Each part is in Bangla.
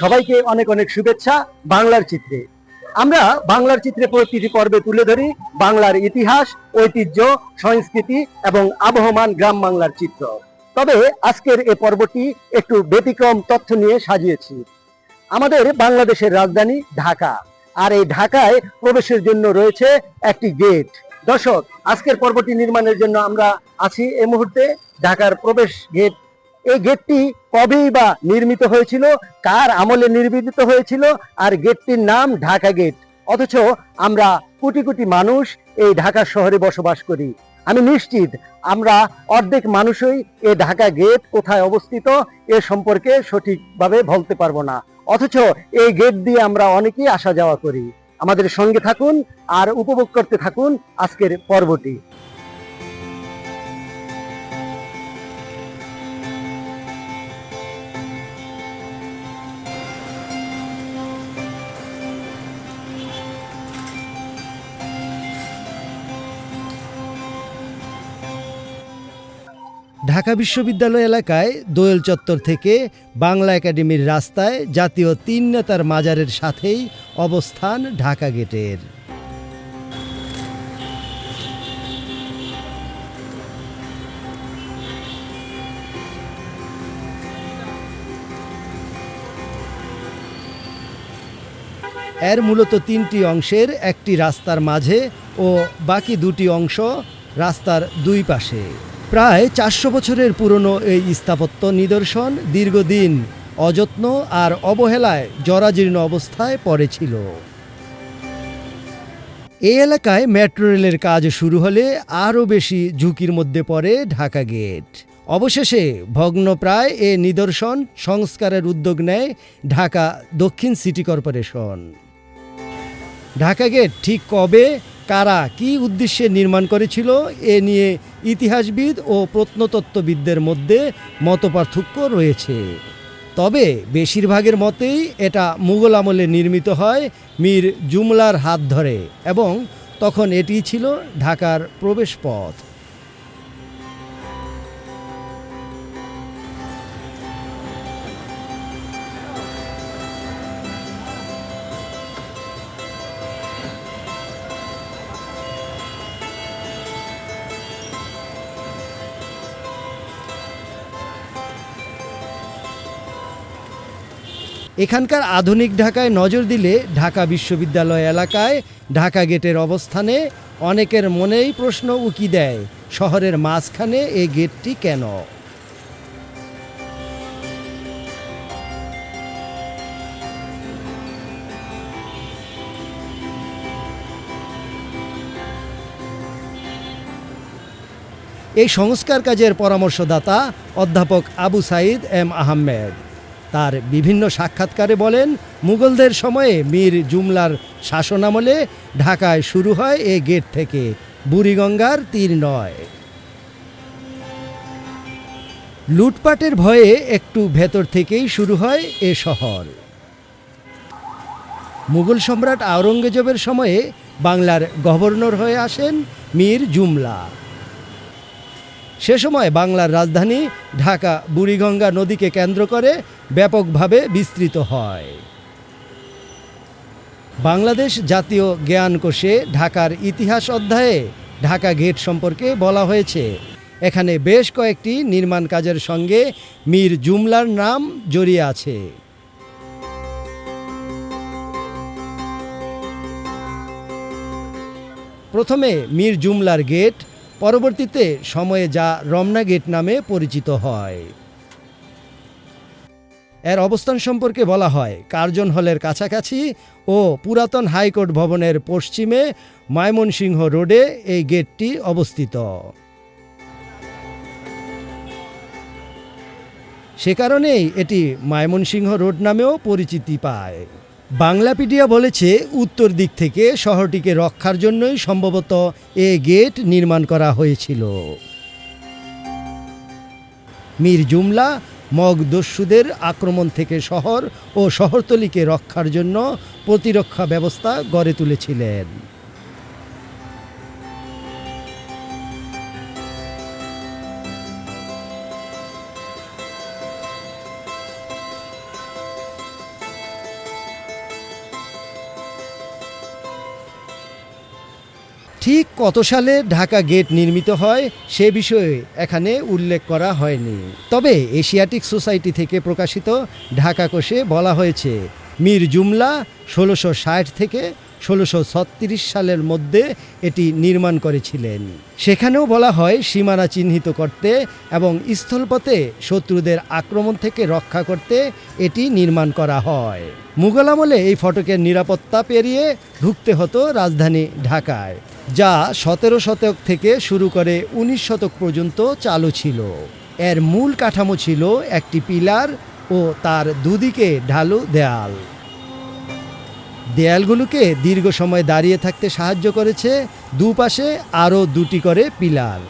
সবাইকে অনেক অনেক শুভেচ্ছা বাংলার চিত্রে। আমরা বাংলার চিত্রে প্রতিটি পর্বে তুলে ধরি বাংলার ইতিহাস, ঐতিহ্য, সংস্কৃতি এবং আবহমান গ্রাম বাংলার চিত্র। তবে আজকের এ পর্বটি একটু ব্যতিক্রম তথ্য নিয়ে সাজিয়েছি। আমাদের বাংলাদেশের রাজধানী ঢাকা। আর এই ঢাকায় প্রবেশের জন্য রয়েছে একটি গেট। দর্শক, আজকের পর্বটি নির্মাণের জন্য আমরা আছি এই মুহূর্তে ঢাকার প্রবেশ গেট এই গেটটি কবেই বা নির্মিত হয়েছিল, কার আমলে নির্মিত হয়েছিল, আর গেটটির নাম ঢাকা গেট। অথচ আমরা কোটি কোটি মানুষ এই ঢাকা শহরে বসবাস করি। আমি নিশ্চিত আমরা অর্ধেক মানুষই এই ঢাকা গেট কোথায় অবস্থিত এ সম্পর্কে সঠিকভাবে বলতে পারব না। অথচ এই গেট দিয়ে আমরা অনেকেই আসা যাওয়া করি। আমাদের সঙ্গে থাকুন আর উপভোগ করতে থাকুন আজকের পর্বটি। ঢাকা বিশ্ববিদ্যালয় এলাকায় দোয়েল চত্বর থেকে বাংলা একাডেমির রাস্তায় জাতীয় তিন নেতার মাজারের সাথেই অবস্থান ঢাকা গেটের। এর মূলত তিনটি অংশের একটি রাস্তার মাঝে ও বাকি দুটি অংশ রাস্তার দুই পাশে। প্রায় চারশো বছরের পুরনো এই স্থাপত্য নিদর্শন দীর্ঘদিন অযত্ন আর অবহেলায় জরাজীর্ণ অবস্থায় পড়েছিল। এই এলাকায় মেট্রো রেলের কাজ শুরু হলে আরও বেশি ঝুঁকির মধ্যে পড়ে ঢাকা গেট। অবশেষে ভগ্নপ্রায় এ নিদর্শন সংস্কারের উদ্যোগ নেয় ঢাকা দক্ষিণ সিটি কর্পোরেশন। ঢাকা গেট ঠিক কবে কারা কি উদ্দেশ্যে নির্মাণ করেছিল, এ নিয়ে ইতিহাসবিদ ও প্রত্নতত্ত্ববিদদের মধ্যে মতপার্থক্য রয়েছে। তবে বেশিরভাগের মতেই এটা মুঘল আমলে নির্মিত হয় মীর জুমলার হাত ধরে এবং তখন এটি ছিল ঢাকার প্রবেশপথ। এখানকার আধুনিক ঢাকায় নজর দিলে ঢাকা বিশ্ববিদ্যালয় এলাকায় ঢাকা গেটের অবস্থানে অনেকের মনেই প্রশ্ন উকি দেয়, শহরের মাঝখানে এই গেটটি কেন? এই সংস্কার কাজের পরামর্শদাতা অধ্যাপক আবু সাইদ এম আহমেদ। তার বিভিন্ন সাক্ষাৎকারে বলেন, মুঘলদের সময়ে মীর জুমলার শাসনামলে ঢাকায় শুরু হয় এ গেট থেকে। বুড়িগঙ্গার তীর নয়। লুটপাটের ভয়ে একটু ভেতর থেকেই শুরু হয় এ শহর। মুঘল সম্রাট আওরঙ্গজেবের সময়ে বাংলার গভর্নর হয়ে আসেন মীর জুমলা। সে সময় বাংলার রাজধানী ঢাকা বুড়িগঙ্গা নদীকে কেন্দ্র করে ব্যাপকভাবে বিস্তৃত হয়। বাংলাদেশ জাতীয় জ্ঞান কোষে ঢাকার ইতিহাস অধ্যায়ে ঢাকা গেট সম্পর্কে বলা হয়েছে। এখানে বেশ কয়েকটি নির্মাণ কাজের সঙ্গে মীর জুমলার নাম জড়িয়ে আছে। প্রথমে মীর জুমলার গেট পরবর্তীতে সময়ে যা রমনা গেট নামে পরিচিত হয়। এর অবস্থান সম্পর্কে বলা হয়, কার্জন হলের কাছাকাছি ও পুরাতন হাইকোর্ট ভবনের পশ্চিমে ময়মনসিংহ রোডে এই গেটটি অবস্থিত। সে কারণেই এটি ময়মনসিংহ রোড নামেও পরিচিতি পায়। বাংলাপিডিয়া বলেছে, উত্তর দিক থেকে শহরটিকে রক্ষার জন্যই সম্ভবত এ গেট নির্মাণ করা হয়েছিল। মীর জুমলা মগদস্যুদের আক্রমণ থেকে শহর ও শহরতলিকে রক্ষার জন্য প্রতিরক্ষা ব্যবস্থা গড়ে তুলেছিলেন। ঠিক কত সালে ঢাকা গেট নির্মিত হয় সে বিষয়ে এখানে উল্লেখ করা হয়নি। তবে এশিয়াটিক সোসাইটি থেকে প্রকাশিত ঢাকা কোষে বলা হয়েছে, মীর জুমলা ষোলোশো ষাট থেকে ষোলোশো সালের মধ্যে এটি নির্মাণ করেছিলেন। সেখানেও বলা হয় সীমানা চিহ্নিত করতে এবং স্থলপথে শত্রুদের আক্রমণ থেকে রক্ষা করতে এটি নির্মাণ করা হয়। মুঘল আমলে এই ফটকের নিরাপত্তা পেরিয়ে ঢুকতে হতো রাজধানী ঢাকায়। যা সতেরো শতক থেকে শুরু করে উনিশ শতক পর্যন্ত চালু ছিল। এর মূল কাঠামো ছিল একটি পিলার ও তার দুদিকে ঢালু দেয়াল। দেয়ালগুলোকে দীর্ঘ সময় দাঁড়িয়ে থাকতে সাহায্য করেছে, দুপাশে আরও দুটি করে পিলার।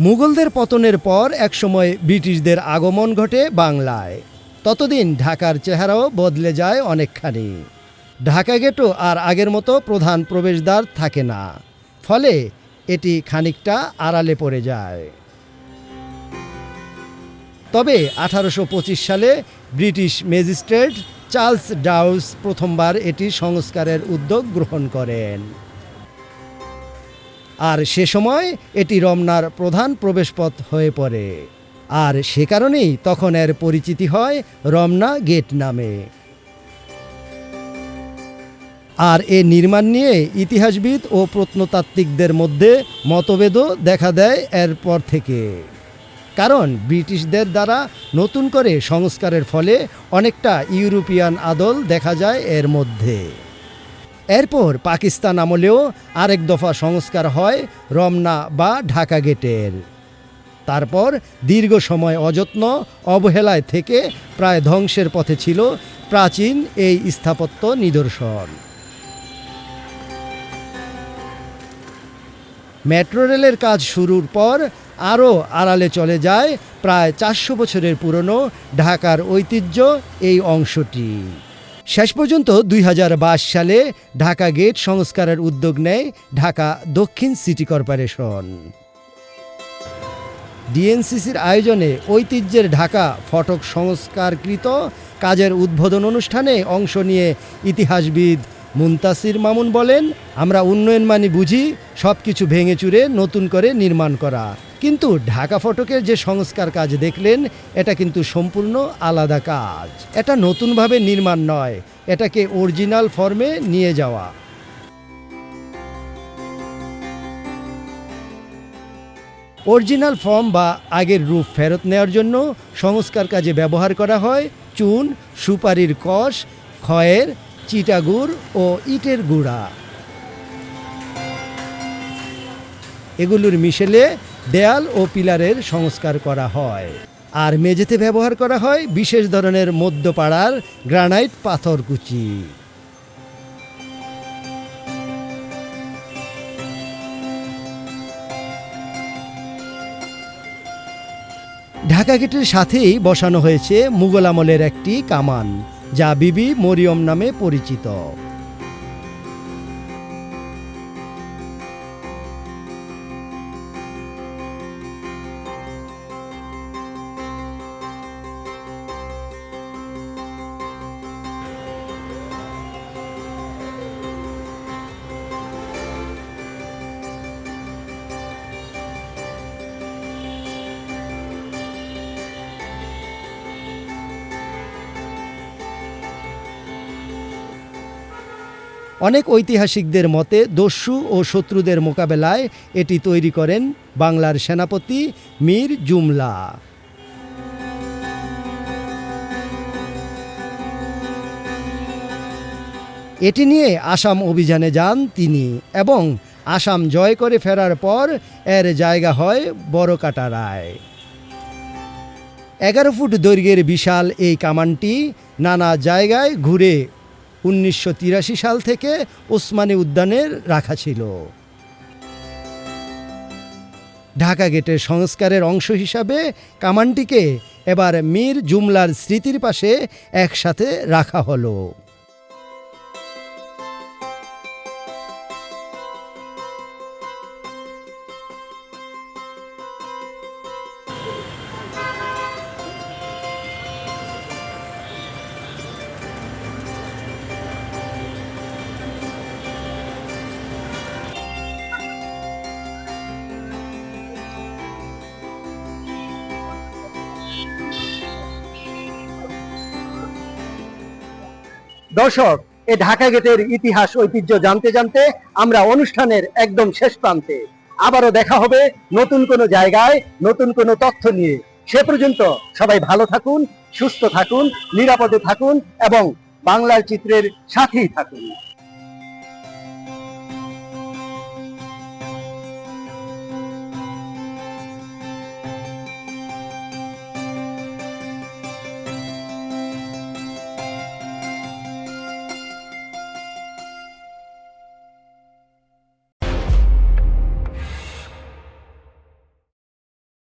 মুঘলদের পতনের পর একসময় ব্রিটিশদের আগমন ঘটে বাংলায়। ততদিন ঢাকার চেহারাও বদলে যায় অনেকখানি। ঢাকা গেটও আর আগের মতো প্রধান প্রবেশদ্বার থাকে না। ফলে এটি খানিকটা আড়ালে পড়ে যায়। তবে আঠারোশো পঁচিশ সালে ব্রিটিশ ম্যাজিস্ট্রেট চার্লস ডাউস প্রথমবার এটি সংস্কারের উদ্যোগ গ্রহণ করেন। আর সে সময় এটি রমনার প্রধান প্রবেশপথ হয়ে পড়ে। আর সে কারণেই তখন এর পরিচিতি হয় রমনা গেট নামে। আর এ নির্মাণ নিয়ে ইতিহাসবিদ ও প্রত্নতাত্ত্বিকদের মধ্যে মতভেদও দেখা দেয় এরপর থেকে। কারণ ব্রিটিশদের দ্বারা নতুন করে সংস্কারের ফলে অনেকটা ইউরোপিয়ান আদল দেখা যায় এর মধ্যে। এরপর পাকিস্তান আমলেও আরেক দফা সংস্কার হয় রমনা বা ঢাকা গেটের। তারপর দীর্ঘ সময় অযত্ন, অবহেলায় থেকে প্রায় ধ্বংসের পথে ছিল প্রাচীন এই স্থাপত্য নিদর্শন। মেট্রো রেলের কাজ শুরুর পর আরও আড়ালে চলে যায় প্রায় চারশো বছরের পুরনো ঢাকার ঐতিহ্য এই অংশটি। শেষ পর্যন্ত দুই হাজার বাইশ সালে ঢাকা গেট সংস্কারের উদ্যোগ নেয় ঢাকা দক্ষিণ সিটি কর্পোরেশন। ডিএনসিসির আয়োজনে ঐতিহ্যের ঢাকা ফটক সংস্কারকৃত কাজের উদ্বোধন অনুষ্ঠানে অংশ নিয়ে ইতিহাসবিদ মুন্তাসির মামুন বলেন, আমরা উন্নয়ন মানি বুঝি সব কিছু ভেঙে চুরে নতুন করে নির্মাণ করা। কিন্তু ঢাকা ফটকের যে সংস্কার কাজ দেখলেন, এটা কিন্তু সম্পূর্ণ আলাদা কাজ। এটা নতুনভাবে নির্মাণ নয়, এটাকে অরিজিনাল ফর্মে নিয়ে যাওয়া। অরিজিনাল ফর্ম বা আগের রূপ ফেরত নেওয়ার জন্য সংস্কার কাজে ব্যবহার করা হয় চুন, সুপারির কষ, ক্ষয়ের চিটাগুড় ও ইটের গুঁড়া। এগুলোর মিশেলে দেয়াল ও পিলারের সংস্কার করা হয়। আর মেঝেতে ব্যবহার করা হয় বিশেষ ধরনের মধ্যপাড়ার গ্রানাইট পাথরকুচি ঢাকা গেটের সাথেই বসানো হয়েছে মুঘল আমলের একটি কামান। যা বিবি মরিয়ম নামে পরিচিত। অনেক ঐতিহাসিকদের মতে দস্যু ও শত্রুদের মোকাবেলায় এটি তৈরি করেন বাংলার সেনাপতি মীর জুমলা। এটি নিয়ে আসাম অভিযানে যান তিনি এবং আসাম জয় করে ফেরার পর এর জায়গা হয় বড়কাটারায় এগারো ফুট দৈর্ঘ্যের বিশাল এই কামানটি নানা জায়গায় ঘুরে উনিশশো তিরাশি সাল থেকে ওসমানী উদ্যানের রাখা ছিল। ঢাকা গেটের সংস্কারের অংশ হিসাবে কামানটিকে এবার মীর জুমলার স্মৃতির পাশে একসাথে রাখা হলো। দর্শক এই ঢাকা গেটের ইতিহাস, ঐতিহ্য জানতে জানতে আমরা অনুষ্ঠানের একদম শেষ প্রান্তে। আবারও দেখা হবে নতুন কোনো জায়গায়, নতুন কোনো তথ্য নিয়ে। সে পর্যন্ত সবাই ভালো থাকুন, সুস্থ থাকুন, নিরাপদে থাকুন এবং বাংলার চিত্রের সাথেই থাকুন।